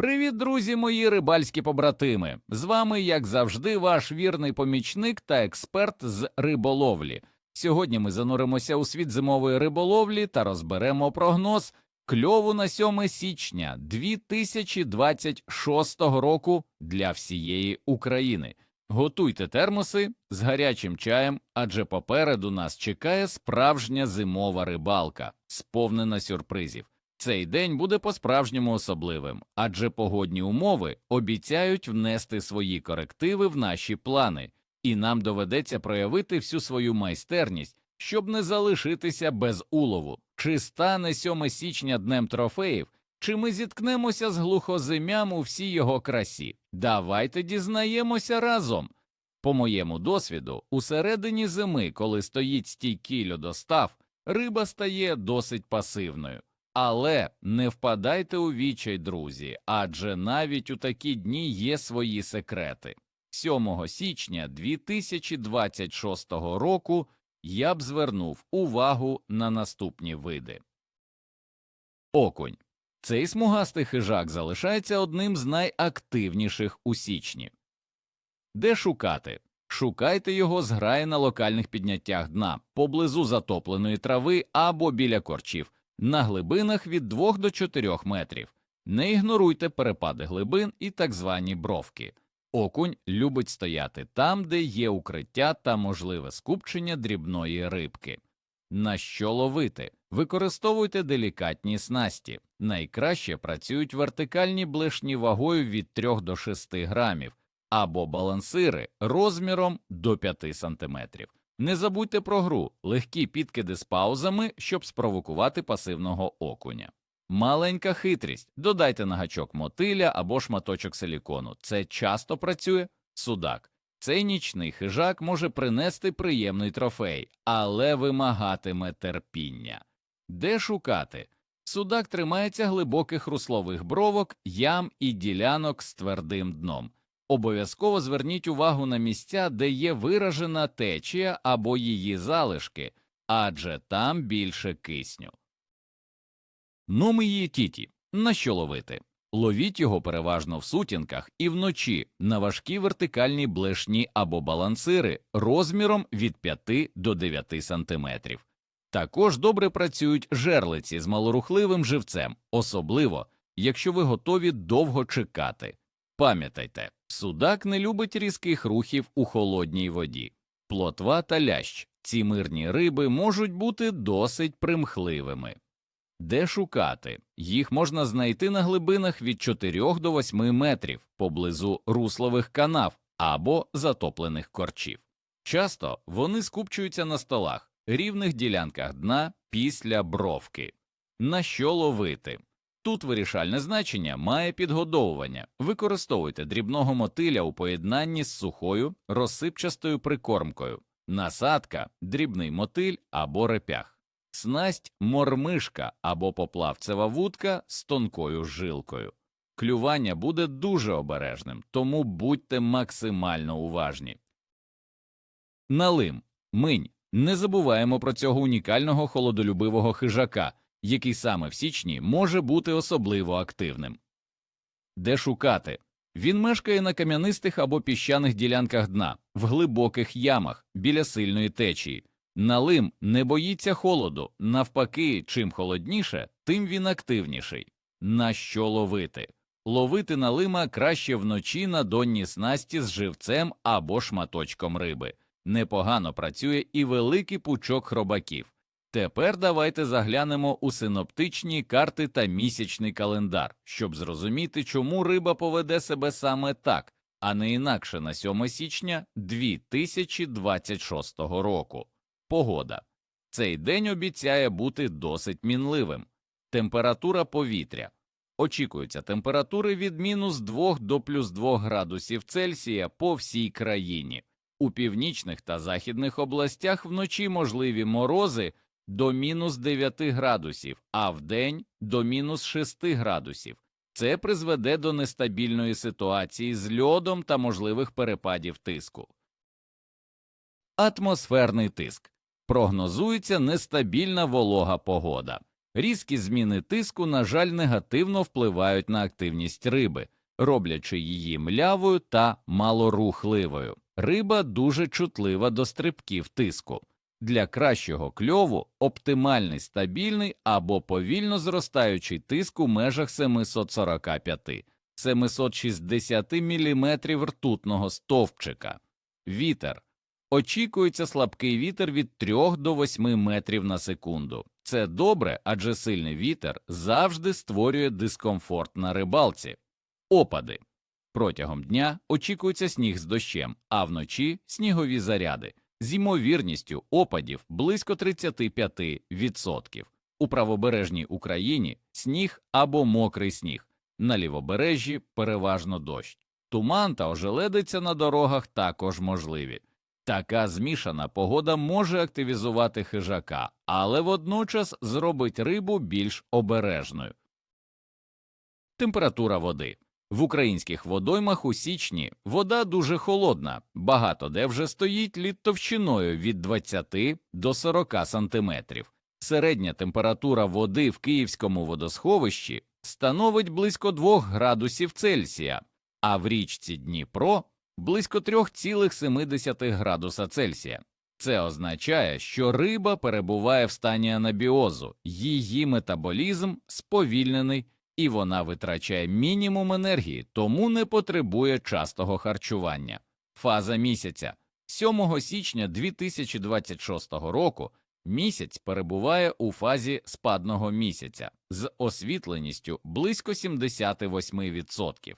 Привіт, друзі, мої рибальські побратими! З вами, як завжди, ваш вірний помічник та експерт з риболовлі. Сьогодні ми зануримося у світ зимової риболовлі та розберемо прогноз кльову на 7 січня 2026 року для всієї України. Готуйте термоси з гарячим чаєм, адже попереду нас чекає справжня зимова рибалка, сповнена сюрпризів. Цей день буде по-справжньому особливим, адже погодні умови обіцяють внести свої корективи в наші плани, і нам доведеться проявити всю свою майстерність, щоб не залишитися без улову. Чи стане 7 січня днем трофеїв, чи ми зіткнемося з глухозимям у всій його красі? Давайте дізнаємося разом. По моєму досвіду, у середині зими, коли стоїть стійкий льодостав, риба стає досить пасивною. Але не впадайте у відчай, друзі, адже навіть у такі дні є свої секрети. 7 січня 2026 року я б звернув увагу на наступні види. Окунь. Цей смугастий хижак залишається одним з найактивніших у січні. Де шукати? Шукайте його зграї на локальних підняттях дна, поблизу затопленої трави або біля корчів на глибинах від 2 до 4 метрів. Не ігноруйте перепади глибин і так звані бровки. Окунь любить стояти там, де є укриття та можливе скупчення дрібної рибки. На що ловити? Використовуйте делікатні снасті. Найкраще працюють вертикальні блешні вагою від 3 до 6 грамів або балансири розміром до 5 сантиметрів. Не забудьте про гру, легкі підкиди з паузами, щоб спровокувати пасивного окуня. Маленька хитрість додайте на гачок мотиля або шматочок силікону. Це часто працює судак. Цей нічний хижак може принести приємний трофей, але вимагатиме терпіння. Де шукати? Судак тримається глибоких руслових бровок, ям і ділянок з твердим дном. Обов'язково зверніть увагу на місця, де є виражена течія або її залишки, адже там більше кисню. Номії тіті. На що ловити? Ловіть його переважно в сутінках і вночі на важкі вертикальні блешні або балансири розміром від 5 до 9 см. Також добре працюють жерлиці з малорухливим живцем, особливо, якщо ви готові довго чекати. Пам'ятайте, судак не любить різких рухів у холодній воді. Плотва та лящ ці мирні риби можуть бути досить примхливими. Де шукати? Їх можна знайти на глибинах від 4 до 8 метрів поблизу руслових канав або затоплених корчів. Часто вони скупчуються на столах, рівних ділянках дна після бровки. На що ловити? Тут вирішальне значення має підгодовування. Використовуйте дрібного мотиля у поєднанні з сухою розсипчастою прикормкою, насадка, дрібний мотиль або репях, снасть мормишка або поплавцева вудка з тонкою жилкою. Клювання буде дуже обережним, тому будьте максимально уважні. Налим, минь. Не забуваємо про цього унікального холодолюбивого хижака, який саме в січні може бути особливо активним. Де шукати? Він мешкає на кам'янистих або піщаних ділянках дна, в глибоких ямах, біля сильної течії. Налим не боїться холоду, навпаки, чим холодніше, тим він активніший. На що ловити? Ловити налима краще вночі на донній снасті з живцем або шматочком риби. Непогано працює і великий пучок хробаків. Тепер давайте заглянемо у синоптичні карти та місячний календар, щоб зрозуміти, чому риба поведе себе саме так, а не інакше на 7 січня 2026 року. Погода. Цей день обіцяє бути досить мінливим. Температура повітря. Очікуються температури від мінус 2 до плюс 2 градусів Цельсія по всій країні. У північних та західних областях вночі можливі морози до мінус 9 градусів, а вдень до мінус 6 градусів. Це призведе до нестабільної ситуації з льодом та можливих перепадів тиску. Атмосферний тиск. Прогнозується нестабільна волога погода. Різкі зміни тиску, на жаль, негативно впливають на активність риби, роблячи її млявою та малорухливою. Риба дуже чутлива до стрибків тиску. Для кращого кльову оптимальний стабільний або повільно зростаючий тиск у межах 745 760 мм ртутного стовпчика. Вітер. Очікується слабкий вітер від 3 до 8 метрів на секунду. Це добре, адже сильний вітер завжди створює дискомфорт на рибалці. Опади. Протягом дня очікується сніг з дощем, а вночі снігові заряди з ймовірністю опадів близько 35%. У правобережній Україні сніг або мокрий сніг, на лівобережжі переважно дощ. Туман та ожеледиця на дорогах також можливі. Така змішана погода може активізувати хижака, але водночас зробить рибу більш обережною. Температура води в українських водоймах у січні вода дуже холодна, багато де вже стоїть лід товщиною від 20 до 40 сантиметрів. Середня температура води в Київському водосховищі становить близько 2 градусів Цельсія, а в річці Дніпро близько 3,7 градуса Цельсія. Це означає, що риба перебуває в стані анабіозу, її метаболізм сповільнений і вона витрачає мінімум енергії, тому не потребує частого харчування. Фаза місяця 7 січня 2026 року місяць перебуває у фазі спадного місяця з освітленістю близько 78%.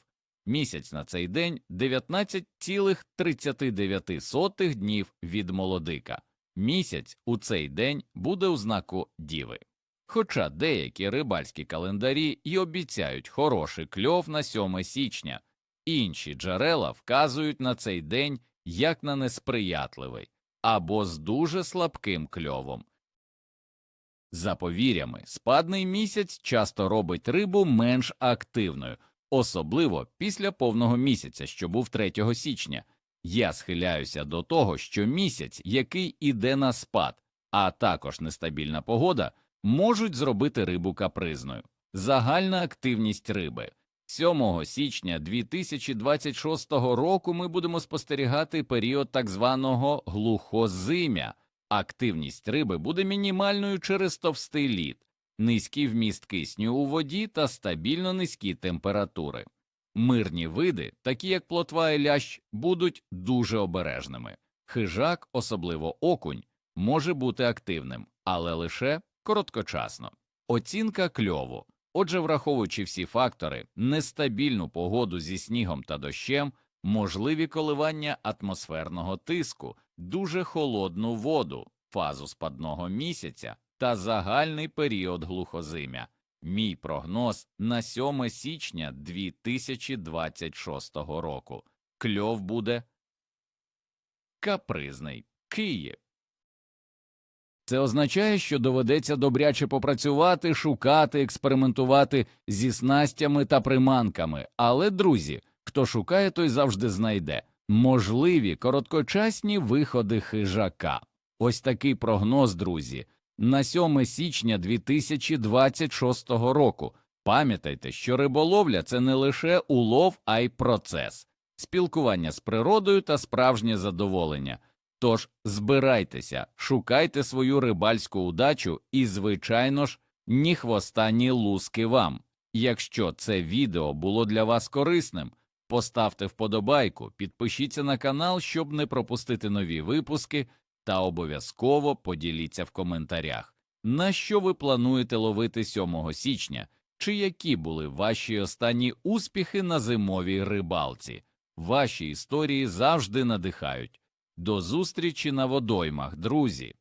Місяць на цей день 19,39 днів від молодика. Місяць у цей день буде у знаку Діви. Хоча деякі рибальські календарі й обіцяють хороший кльов на 7 січня, інші джерела вказують на цей день як на несприятливий або з дуже слабким кльовом. За повір'ями, спадний місяць часто робить рибу менш активною, особливо після повного місяця, що був 3 січня. Я схиляюся до того, що місяць, який іде на спад, а також нестабільна погода, можуть зробити рибу капризною. Загальна активність риби. 7 січня 2026 року ми будемо спостерігати період так званого глухозимя. Активність риби буде мінімальною через товстий лід, низький вміст кисню у воді та стабільно низькі температури. Мирні види, такі як плотва і лящ, будуть дуже обережними. Хижак, особливо окунь, може бути активним, але лише короткочасно. Оцінка кльову. Отже, враховуючи всі фактори, нестабільну погоду зі снігом та дощем, можливі коливання атмосферного тиску, дуже холодну воду, фазу спадного місяця та загальний період глухозимя. Мій прогноз на 7 січня 2026 року. Кльов буде капризний Київ. Це означає, що доведеться добряче попрацювати, шукати, експериментувати зі снастями та приманками. Але, друзі, хто шукає, той завжди знайде можливі короткочасні виходи хижака. Ось такий прогноз, друзі, на 7 січня 2026 року. Пам'ятайте, що риболовля це не лише улов, а й процес, спілкування з природою та справжнє задоволення. Тож збирайтеся, шукайте свою рибальську удачу і, звичайно ж, ні хвоста, ні луски вам. Якщо це відео було для вас корисним, поставте вподобайку, підпишіться на канал, щоб не пропустити нові випуски, та обов'язково поділіться в коментарях, на що ви плануєте ловити 7 січня, чи які були ваші останні успіхи на зимовій рибалці. Ваші історії завжди надихають. До зустрічі на водоймах, друзі!